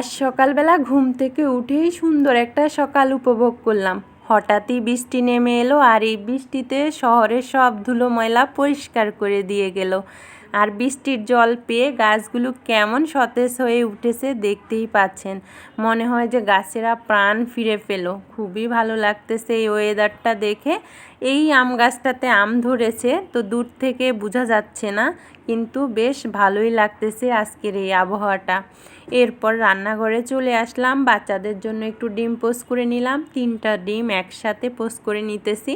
আজ সকালবেলা ঘুম থেকে উঠেই সুন্দর একটা সকাল উপভোগ করলাম। হঠাৎই বৃষ্টি নেমে এলো আর এই বৃষ্টিতে শহরের সব ধুলো ময়লা পরিষ্কার করে দিয়ে গেল। আর বৃষ্টির জল পেয়ে গাছগুলো কেমন সতেজ হয়ে উঠেছে দেখতেই পাচ্ছেন। মনে হয় যে গাছেরা প্রাণ ফিরে পেল। খুবই ভালো লাগতেছে এই ওয়েদারটা দেখে। এই আম গাছটাতে আম ধরেছে, তো দূর থেকে বোঝা যাচ্ছে না, কিন্তু বেশ ভালোই লাগতেছে আজকের এই আবহাওয়াটা। এরপর রান্নাঘরে চলে আসলাম, বাচ্চাদের জন্য একটু ডিম পোস্ট করে নিলাম, তিনটা ডিম একসাথে পোস্ট করে নিতেছি।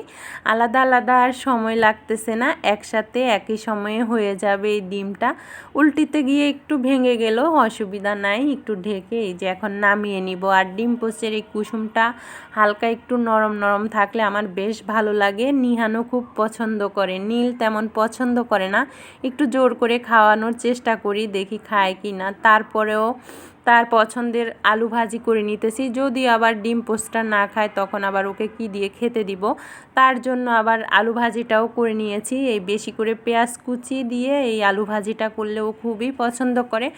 আলাদা আলাদা আর সময় লাগতেছে না, একসাথে একই সময়ে হয়ে যাবে এই ডিমটা। উল্টিতে গিয়ে একটু ভেঙে গেল, অসুবিধা নাই, একটু ঢেকে এই যে এখন নামিয়ে নিব। আর ডিম পোস্টের এই কুসুমটা হালকা একটু নরম নরম থাকলে আমার বেশ ভালো লাগে। নিহানও খুব পছন্দ করে। নীল তেমন পছন্দ করে না। একটু জোর করে খাওয়ানোর চেষ্টা করি, দেখি খায় কি না তারপরেও তার পছন্দের আলু ভাজি করে নিতেছি। যদি আবার ডিম পোস্টটা না খায়, তখন আবার ওকে কি দিয়ে খেতে দিব? তার জন্য আবার আলু ভাজিটাও করে নিয়েছি। এই বেশি করে পেঁয়াজ কুচি দিয়ে এই আলু ভাজিটা করলে ও খুবই পছন্দ করে।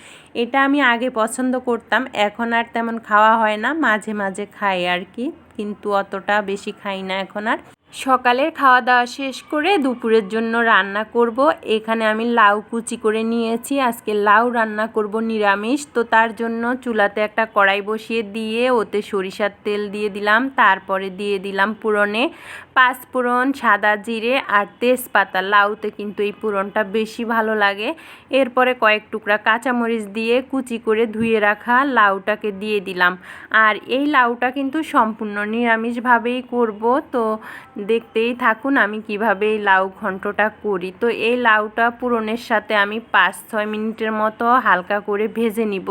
এটা আমি আগে পছন্দ করতাম, এখন আর তেমন খাওয়া হয় না। মাঝে মাঝে খাই আর কি, কিন্তু অতটা বেশি খাই না এখন আর। সকালের খাওয়া দাওয়া শেষ করে দুপুরের জন্য রান্না করব। এখানে আমি লাউ কুচি করে নিয়েছি। আজকে লাউ রান্না করব নিরামিষ। তো তার জন্য চুলাতে একটা কড়াই বসিয়ে দিয়ে ওতে সরিষার তেল দিয়ে দিলাম। তারপরে দিয়ে দিলাম পুরনে পাঁচ পুরন সাদা জিরে আর তেজপাতা। লাউতে কিন্তু এই পুরনটা বেশি ভালো লাগে। এরপরে কয়েক টুকরা কাঁচামরিচ দিয়ে কুচি করে ধুয়ে রাখা লাউটাকে দিয়ে দিলাম। আর এই লাউটা কিন্তু সম্পূর্ণ নিরামিষভাবেই করব। তো দেখতেই থাকুন আমি কীভাবে এই লাউ ঘন্টটা করি। তো এই লাউটা পুরনের সাথে আমি পাঁচ ছয় মিনিটের মতো হালকা করে ভেজে নিব।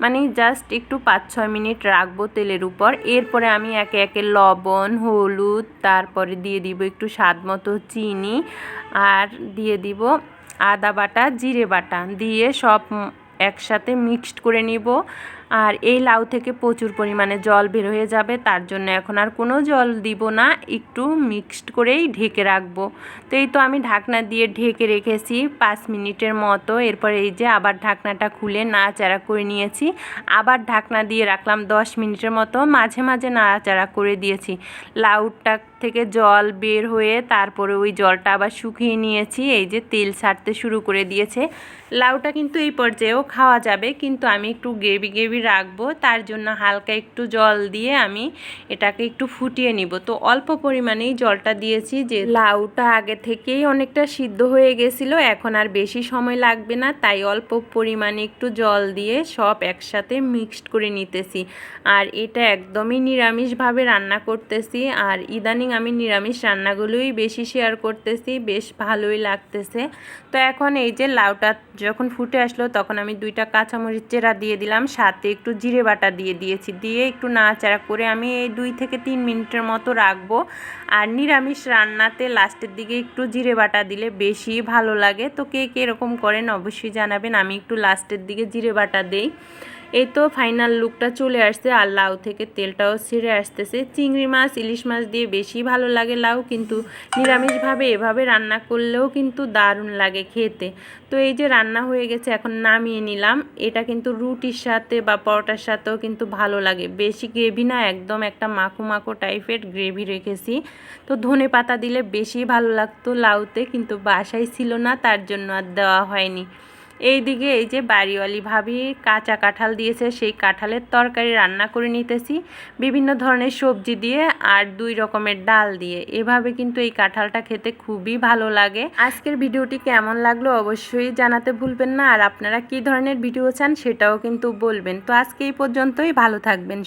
মানে জাস্ট একটু পাঁচ ছয় মিনিট রাখব তেলের উপর। এরপরে আমি একে একে লবণ, হলুদ, তারপরে দিয়ে দিব একটু স্বাদ মতো চিনি আর দিয়ে দিব আদা বাটা, জিরে বাটা। দিয়ে সব একসাথে মিক্সড করে নিব। আর এই লাউ থেকে প্রচুর পরিমাণে জল বের হয়ে যাবে, তার জন্য এখন আর কোনো জল দিব না, একটু মিক্সড করেই ঢেকে রাখব। তো এই তো আমি ঢাকনা দিয়ে ঢেকে রেখেছি পাঁচ মিনিটের মতো, এরপর এই যে আবার ঢাকনাটা খুলে নাড়াচাড়া করে নিয়েছি। আবার ঢাকনা দিয়ে রাখলাম দশ মিনিটের মতো, মাঝে মাঝে নাড়াচাড়া করে দিয়েছি। লাউটা থেকে জল বের হয়ে তারপরে ওই জলটা আবার শুকিয়ে নিয়েছি, এই যে তেল ছাড়তে শুরু করে দিয়েছে। লাউটা কিন্তু এই পর্যায়েও খাওয়া যাবে, কিন্তু আমি একটু গ্রেভি গ্রেভি রাখব, তার জন্য হালকা একটু জল দিয়ে আমি এটাকে একটু ফুটিয়ে নিব। তো অল্প পরিমাণেই জলটা দিয়েছি, যে লাউটা আগে থেকেই অনেকটা সিদ্ধ হয়ে গেছিল, এখন আর বেশি সময় লাগবে না, তাই অল্প পরিমাণে একটু জল দিয়ে সব একসাথে মিক্সড করে নিতেছি। আর এটা একদমই নিরামিষভাবে রান্না করতেছি, আর ইদানিং আমি নিরামিষ রান্নাগুলোই বেশি শেয়ার করতেছি, বেশ ভালোই লাগতেছে। তো এখন এই যে লাউটা যখন ফুটে আসলো, তখন আমি দুইটা কাঁচামরিচ চেরা দিয়ে দিলাম, সাথে একটু জিরে বাটা দিয়ে দিয়েছি। দিয়ে একটু নাড়াচাড়া করে আমি এই দুই থেকে তিন মিনিটের মতো রাখব। আর নিরামিষ রান্নাতে লাস্টের দিকে একটু জিরে বাটা দিলে বেশি ভালো লাগে। তো কে কে এরকম করেন অবশ্যই জানাবেন। আমি একটু লাস্টের দিকে জিরে বাটা দেই। এই তো ফাইনাল লুকটা চলে আসছে। আর লাউ থেকে তেলটাও ছেড়ে আসতেছে। চিংড়ি মাছ, ইলিশ মাছ দিয়ে বেশি ভালো লাগে লাউ, কিন্তু নিরামিষভাবে এভাবে রান্না করলেও কিন্তু দারুণ লাগে খেতে। তো এই যে রান্না হয়ে গেছে, এখন নামিয়ে নিলাম। এটা কিন্তু রুটির সাথে বা পরোটার সাথেও কিন্তু ভালো লাগে। বেশি গ্রেভি না, একদম একটা মাখো মাখো টাইপের গ্রেভি রেখেছি। তো ধনে পাতা দিলে বেশি ভালো লাগতো লাউতে, কিন্তু বাসায় ছিল না, তার জন্য আর দেওয়া হয়নি। এই দিকে এই যে বাড়িওয়ালি ভাবি কাঁচা কাঁঠাল দিয়েছে, সেই কাঁঠালের তরকারি রান্না করে নিতেছি। বিভিন্ন ধরনের সবজি দিয়ে আর দুই রকমের ডাল দিয়ে। এভাবে কিন্তু এই কাঁঠালটা খেতে খুবই ভালো লাগে। আজকের ভিডিওটি কেমন লাগল অবশ্যই জানাতে ভুলবেন না। আর আপনারা কি ধরনের ভিডিও চান সেটাও কিন্তু বলবেন। তো আজকে এই পর্যন্তই। ভালো থাকবেন